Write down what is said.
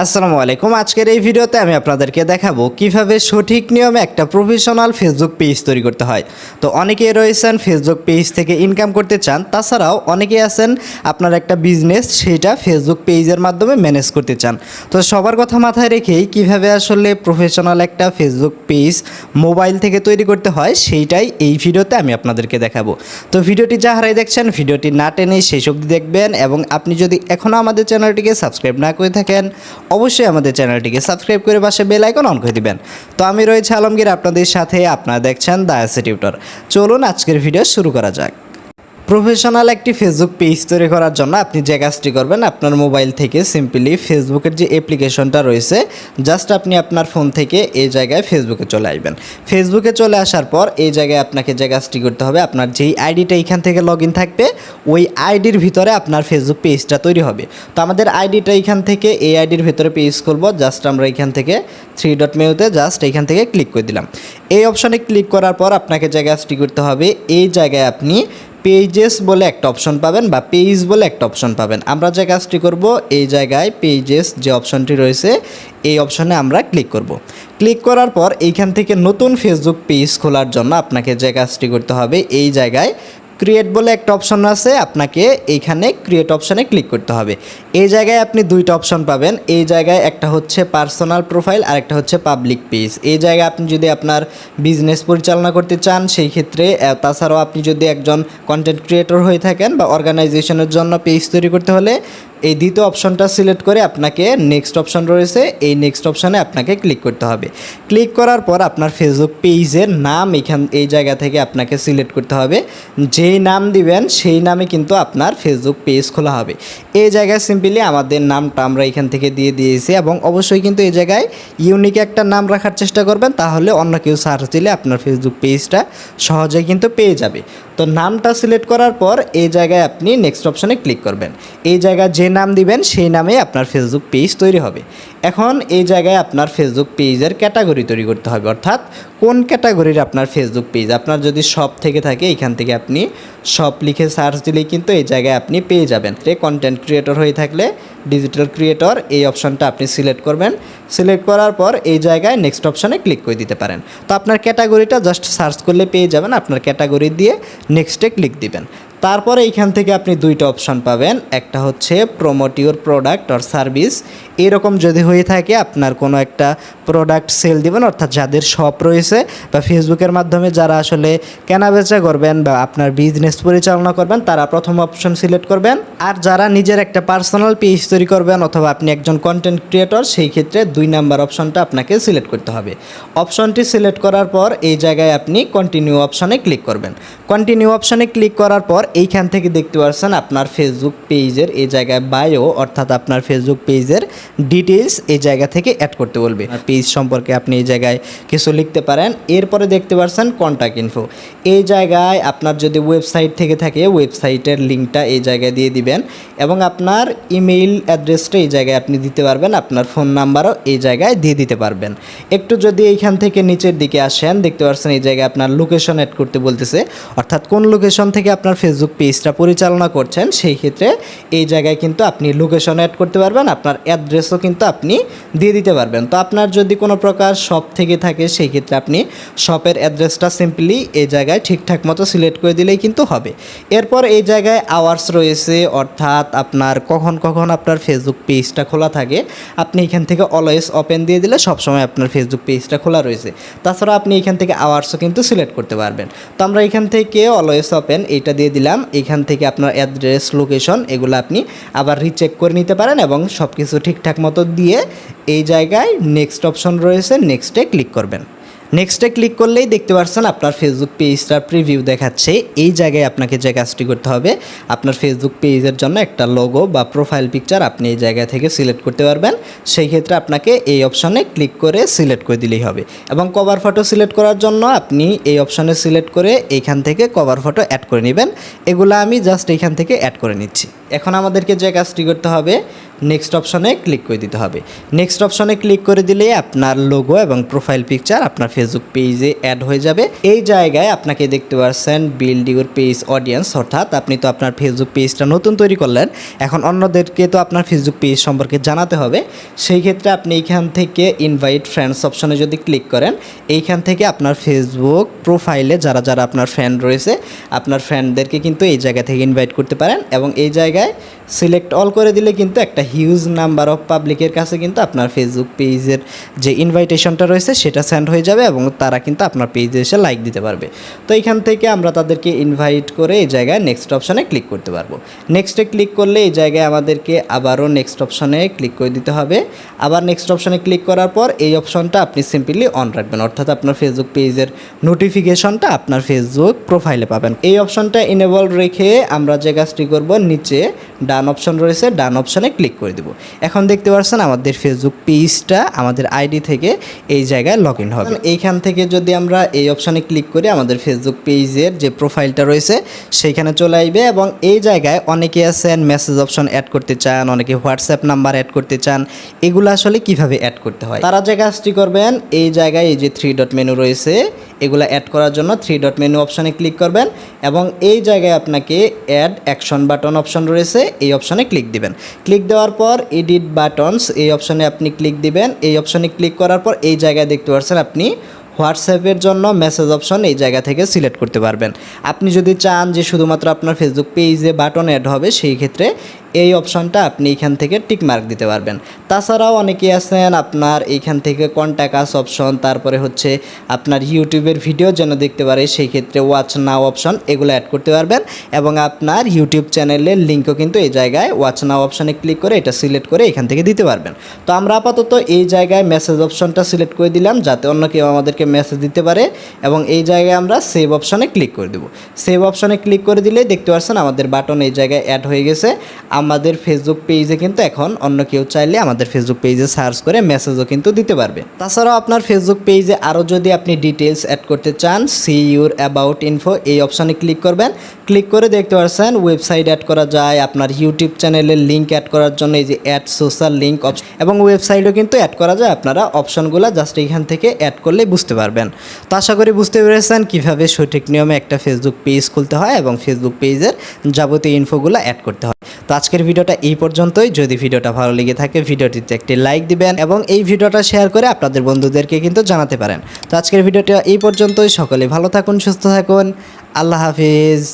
আসসালামু আলাইকুম। আজকের এই ভিডিওতে আমি আপনাদেরকে দেখাবো কীভাবে সঠিক নিয়মে একটা প্রফেশনাল ফেসবুক পেজ তৈরি করতে হয়। তো অনেকেই রয়েছেন ফেসবুক পেজ থেকে ইনকাম করতে চান, তাছাড়াও অনেকেই আছেন আপনার একটা বিজনেস সেটা ফেসবুক পেজের মাধ্যমে ম্যানেজ করতে চান। তো সবার কথা মাথায় রেখেই কীভাবে আসলে প্রফেশনাল একটা ফেসবুক পেজ মোবাইল থেকে তৈরি করতে হয়, সেইটাই এই ভিডিওতে আমি আপনাদেরকে দেখাবো। তো ভিডিওটি যাহারাই দেখছেন, ভিডিওটি না টেনে শেষ অবধি দেখবেন এবং আপনি যদি এখনও আমাদের চ্যানেলটিকে সাবস্ক্রাইব না করে থাকেন অবশ্যই আমাদের চ্যানেলটিকে সাবস্ক্রাইব করে পাশে বেল আইকন অন করে দিবেন। তো আমি রয়েছে আলমগীর, আপনাদের সাথে আপনারা দেখছেন দায়াসি টিউটর চলুন আজকের ভিডিও শুরু করা যাক। প্রফেশনাল একটি ফেসবুক পেজ তৈরি করার জন্য আপনি যে কাজটি করবেন, আপনার মোবাইল থেকে সিম্পলি ফেসবুকের যে অ্যাপ্লিকেশনটা রয়েছে জাস্ট আপনি আপনার ফোন থেকে এই জায়গায় ফেসবুকে চলে আসবেন। ফেসবুকে চলে আসার পর এই জায়গায় আপনাকে যে কাজটি করতে হবে, আপনার যেই আইডিটা এখান থেকে লগ থাকবে, ওই আইডির ভিতরে আপনার ফেসবুক পেজটা তৈরি হবে। তো আমাদের আইডিটা এখান থেকে, এই আইডির ভিতরে পেজ করব জাস্ট আমরা এখান থেকে থ্রি ডট মেনুতে জাস্ট এখান থেকে ক্লিক করে দিলাম। এই অপশানে ক্লিক করার পর আপনাকে যে কাজটি করতে হবে, এই জায়গায় আপনি পেজেস বলে একটা অপশন পাবেন বা পেজ বলে একটা অপশন পাবেন। আমরা যে কাজটি করব, এই জায়গায় পেজেস যে অপশনটি রয়েছে, এই অপশনে আমরা ক্লিক করব। ক্লিক করার পর এইখান থেকে নতুন ফেসবুক পেজ খোলার জন্য আপনাকে যে কাজটি করতে হবে, এই জায়গায় ক্রিয়েট বলে একটা অপশন আছে, আপনাকে এইখানে ক্রিয়েট অপশানে ক্লিক করতে হবে। এই জায়গায় আপনি দুইটা অপশন পাবেন। এই জায়গায় একটা হচ্ছে পার্সোনাল প্রোফাইল আর একটা হচ্ছে পাবলিক পেজ এই জায়গায় আপনি যদি আপনার বিজনেস পরিচালনা করতে চান, সেই ক্ষেত্রে তাছাড়াও আপনি যদি একজন কন্টেন্ট ক্রিয়েটর হয়ে থাকেন বা অর্গানাইজেশনের জন্য পেজ তৈরি করতে হলে এই দ্বিতীয় অপশনটা সিলেক্ট করে আপনাকে নেক্সট অপশন রয়েছে। এই নেক্সট অপশানে আপনাকে ক্লিক করতে হবে। ক্লিক করার পর আপনার ফেসবুক পেজের নাম এখান, এই জায়গা থেকে আপনাকে সিলেক্ট করতে হবে। যেই নাম দিবেন, সেই নামে কিন্তু আপনার ফেসবুক পেজ খোলা হবে। এই জায়গায় সিম্পলি আমাদের নামটা আমরা এখান থেকে দিয়ে দিয়েছি এবং অবশ্যই কিন্তু এই জায়গায় ইউনিক একটা নাম রাখার চেষ্টা করবেন, তাহলে অন্য কেউ সার্চ দিলে আপনার ফেসবুক পেজটা সহজে কিন্তু পেয়ে যাবে। তো নামটা সিলেক্ট করার পর এই জায়গায় আপনি নেক্সট অপশানে ক্লিক করবেন। এই জায়গায় যে নাম দিবেন, সেই নামে আপনার ফেসবুক পেজ তৈরি হবে। এখন এই জায়গায় আপনার ফেসবুক পেজের ক্যাটাগরি তৈরি করতে হবে, অর্থাৎ কোন ক্যাটাগরির আপনার ফেসবুক পেজ আপনার যদি শপ থেকে থাকে, এখান থেকে আপনি শপ লিখে সার্চ দিলেই কিন্তু এই জায়গায় আপনি পেয়ে যাবেন। রে কন্টেন্ট ক্রিয়েটর হয়ে থাকলে ডিজিটাল ক্রিয়েটর এই অপশনটা আপনি সিলেক্ট করবেন। সিলেক্ট করার পর এই জায়গায় নেক্সট অপশানে ক্লিক করে দিতে পারেন। তো আপনার ক্যাটাগরিটা জাস্ট সার্চ করলে পেয়ে যাবেন, আপনার ক্যাটাগরি দিয়ে নেক্সটে ক্লিক দিবেন। তারপরে এইখান থেকে আপনি দুইটা অপশান পাবেন। একটা হচ্ছে promote your product or service এরকম যদি হয়ে থাকে, আপনার কোনো একটা প্রোডাক্ট সেল দিবেন, অর্থাৎ যাদের শপ রয়েছে বা ফেসবুকের মাধ্যমে যারা আসলে কেনাবেচা করবেন বা আপনার বিজনেস পরিচালনা করবেন, তারা প্রথম অপশন সিলেক্ট করবেন। আর যারা নিজের একটা পার্সোনাল পেজ তৈরি করবেন অথবা আপনি একজন কন্টেন্ট ক্রিয়েটর সেই ক্ষেত্রে দুই নাম্বার অপশনটা আপনাকে সিলেক্ট করতে হবে। অপশনটি সিলেক্ট করার পর এই জায়গায় আপনি কন্টিনিউ অপশনে ক্লিক করবেন। কন্টিনিউ অপশনে ক্লিক করার পর এইখান থেকে দেখতে পাচ্ছেন আপনার ফেসবুক পেজের এই জায়গায় বায়ো অর্থাৎ আপনার ফেসবুক পেজের ডিটেলস এই জায়গা থেকে অ্যাড করতে বলবে। পেজ সম্পর্কে আপনি এই জায়গায় কিছু লিখতে পারেন। এরপরে দেখতে পাচ্ছেন কন্ট্যাক্ট ইনফো এই জায়গায় আপনার যদি ওয়েবসাইট থেকে থাকে ওয়েবসাইটের লিঙ্কটা এই জায়গায় দিয়ে দিবেন এবং আপনার ইমেইল অ্যাড্রেসটা এই জায়গায় আপনি দিতে পারবেন, আপনার ফোন নাম্বারও এই জায়গায় দিয়ে দিতে পারবেন। একটু যদি এইখান থেকে নিচের দিকে আসেন, দেখতে পাচ্ছেন এই জায়গায় আপনার লোকেশন অ্যাড করতে বলতেছে। অর্থাৎ কোন লোকেশন থেকে আপনার ফেসবুক পেজটা পরিচালনা করছেন, সেই ক্ষেত্রে এই জায়গায় কিন্তু আপনি লোকেশন অ্যাড করতে পারবেন, আপনার অ্যাড্রেসও কিন্তু আপনি দিয়ে দিতে পারবেন। তো আপনার যদি কোনো প্রকার শপ থেকে থাকে, সেই ক্ষেত্রে আপনি শপের অ্যাড্রেসটা সিম্পলি এই জায়গায় ঠিকঠাক মতো সিলেক্ট করে দিলেই কিন্তু হবে। এরপর এই জায়গায় আওয়ার্স রয়েছে, অর্থাৎ আপনার কখন কখন আপনার ফেসবুক পেজটা খোলা থাকে, আপনি এখান থেকে অলওয়েজ ওপেন দিয়ে দিলে সবসময় আপনার ফেসবুক পেজটা খোলা রয়েছে। তাছাড়া আপনি এখান থেকে আওয়ার্সও কিন্তু সিলেক্ট করতে পারবেন। তো আমরা এখান থেকে অলওয়েজ ওপেন এইটা দিয়ে দিলাম। এখান থেকে আপনার অ্যাড্রেস লোকেশন এগুলো আপনি আবার রিচেক করে নিতে পারেন এবং সব কিছু ঠিকঠাক মতো দিয়ে এই জায়গায় নেক্সট অপশন রয়েছে নেক্সটে ক্লিক করবেন। নেক্সটে ক্লিক করলেই দেখতে পাচ্ছেন আপনার ফেসবুক পেজটার প্রিভিউ দেখাচ্ছে। এই জায়গায় আপনাকে যে কাজটি করতে হবে, আপনার ফেসবুক পেজের জন্য একটা লোগো বা প্রোফাইল পিকচার আপনি এই জায়গা থেকে সিলেক্ট করতে পারবেন। সেই ক্ষেত্রে আপনাকে এই অপশনে ক্লিক করে সিলেক্ট করে দিলেই হবে। এবং কভার ফটো সিলেক্ট করার জন্য আপনি এই অপশনে সিলেক্ট করে এইখান থেকে কভার ফটো অ্যাড করে নেবেন। এগুলো আমি জাস্ট এইখান থেকে অ্যাড করে নিচ্ছি। এখন আমাদেরকে যে কাজটি করতে হবে নেক্সট অপশনে ক্লিক করে দিতে হবে। নেক্সট অপশনে ক্লিক করে দিলে আপনার লোগো এবং প্রোফাইল পিকচার আপনার ফেসবুক পেজে অ্যাড হয়ে যাবে। এই জায়গায় আপনাকে দেখতে পাচ্ছেন বিল্ড ইউর পেজ অডিয়েন্স অর্থাৎ আপনি তো আপনার ফেসবুক পেজটা নতুন তৈরি করলেন, এখন অন্যদেরকে তো আপনার ফেসবুক পেজ সম্পর্কে জানাতে হবে। সেই ক্ষেত্রে আপনি এইখান থেকে ইনভাইট ফ্রেন্ডস অপশনে যদি ক্লিক করেন, এইখান থেকে আপনার ফেসবুক প্রোফাইলে যারা যারা আপনার ফ্রেন্ড রয়েছে, আপনার ফ্রেন্ডদেরকে কিন্তু এই জায়গা থেকে ইনভাইট করতে পারেন এবং এই জায়গায় ¿eh? সিলেক্ট অল করে দিলে কিন্তু একটা হিউজ নাম্বার অফ পাবলিকের কাছে কিন্তু আপনার ফেসবুক পেজের যে ইনভাইটেশনটা রয়েছে, সেটা সেন্ড হয়ে যাবে এবং তারা কিন্তু আপনার পেজে এসে লাইক দিতে পারবে। তো এইখান থেকে আমরা তাদেরকে ইনভাইট করে এই জায়গায় নেক্সট অপশানে ক্লিক করতে পারব। নেক্সটে ক্লিক করলে এই জায়গায় আমাদেরকে আবারও নেক্সট অপশানে ক্লিক করে দিতে হবে। আবার নেক্সট অপশানে ক্লিক করার পর এই অপশনটা আপনি সিম্পলি অন রাখবেন। অর্থাৎ আপনার ফেসবুক পেজের নোটিফিকেশনটা আপনার ফেসবুক প্রোফাইলে পাবেন। এই অপশনটা ইনেবল রেখে আমরা যে কাজটি করব, নিচে ডান অপশন রয়েছে ডান অপশনে ক্লিক করে দিব। এখন দেখতে পাচ্ছেন আমাদের ফেসবুক পেজটা আমাদের আইডি থেকে এই জায়গায় লগ ইন হবে এইখান থেকে যদি আমরা এই অপশনে ক্লিক করি আমাদের ফেসবুক পেজের যে প্রোফাইলটা রয়েছে সেইখানে চলে আসবে এবং এই জায়গায় অনেকে আছেন মেসেজ অপশন অ্যাড করতে চান অনেকে হোয়াটসঅ্যাপ নাম্বার অ্যাড করতে চান এগুলো আসলে কীভাবে অ্যাড করতে হয়? তারা যে কাজটি করবেন এই জায়গায় এই যে থ্রি ডট মেনু রয়েছে এগুলো অ্যাড করার জন্য থ্রি ডট মেনু অপশানে ক্লিক করবেন এবং এই জায়গায় আপনাকে অ্যাড অ্যাকশন বাটন অপশন রয়েছে, এই অপশানে ক্লিক দিবেন। ক্লিক দেওয়ার পর এডিট বাটনস এই অপশানে আপনি ক্লিক দিবেন। এই অপশানে ক্লিক করার পর এই জায়গায় দেখতে পাচ্ছেন আপনি হোয়াটসঅ্যাপের জন্য মেসেজ অপশন এই জায়গা থেকে সিলেক্ট করতে পারবেন। আপনি যদি চান যে শুধুমাত্র আপনার ফেসবুক পেজে বাটন অ্যাড হবে, সেই ক্ষেত্রে এই অপশনটা আপনি এখান থেকে টিক মার্ক দিতে পারবেন। তাছাড়াও অনেকে আছেন আপনার এইখান থেকে কন্ট্যাক্ট আস অপশন তারপরে হচ্ছে আপনার ইউটিউবের ভিডিও যেন দেখতে পারে, সেই ক্ষেত্রে ওয়াচ নাও অপশন এগুলো অ্যাড করতে পারবেন এবং আপনার ইউটিউব চ্যানেলের লিঙ্কও কিন্তু এই জায়গায় ওয়াচ নাও অপশনে ক্লিক করে এটা সিলেক্ট করে এখান থেকে দিতে পারবেন। তো আমরা আপাতত এই জায়গায় মেসেজ অপশনটা সিলেক্ট করে দিলাম যাতে অন্য কেউ আমাদেরকে মেসেজ দিতে পারে এবং এই জায়গায় আমরা সেভ অপশনে ক্লিক করে দেবো। সেভ অপশনে ক্লিক করে দিলে দেখতে পাচ্ছেন আমাদের বাটন এই জায়গায় অ্যাড হয়ে গেছে। আমাদের ফেসবুক পেজে কিন্তু এখন অন্য কেউ চাইলে আমাদের ফেসবুক পেজে সার্চ করে মেসেজও কিন্তু দিতে পারবে। তাছাড়াও আপনার ফেসবুক পেজে আরও যদি আপনি ডিটেলস অ্যাড করতে চান সি ইউর অ্যাবাউট ইনফো এই অপশানে ক্লিক করবেন। ক্লিক করে দেখতে পাচ্ছেন ওয়েবসাইট অ্যাড করা যায়, আপনার ইউটিউব চ্যানেলের লিঙ্ক অ্যাড করার জন্য এই যে অ্যাড সোশ্যাল লিঙ্ক অপশন এবং ওয়েবসাইটও কিন্তু অ্যাড করা যায়, আপনারা অপশনগুলো জাস্ট এখান থেকে অ্যাড করলে বুঝতে পারবেন। তো আশা করি বুঝতে পেরেছেন কীভাবে সঠিক নিয়মে একটা ফেসবুক পেজ খুলতে হয় এবং ফেসবুক পেজের যাবতীয় ইনফোগুলো অ্যাড করতে হয়। তো আজকের ভিডিওটা এই পর্যন্তই। যদি ভিডিওটা ভালো লেগে থাকে, ভিডিওটিতে একটি লাইক দিবেন এবং এই ভিডিওটা শেয়ার করে আপনাদের বন্ধুদেরকে কিন্তু জানাতে পারেন। তো আজকের ভিডিওটা এই পর্যন্তই। সকলে ভালো থাকুন, সুস্থ থাকুন। আল্লাহ হাফিজ।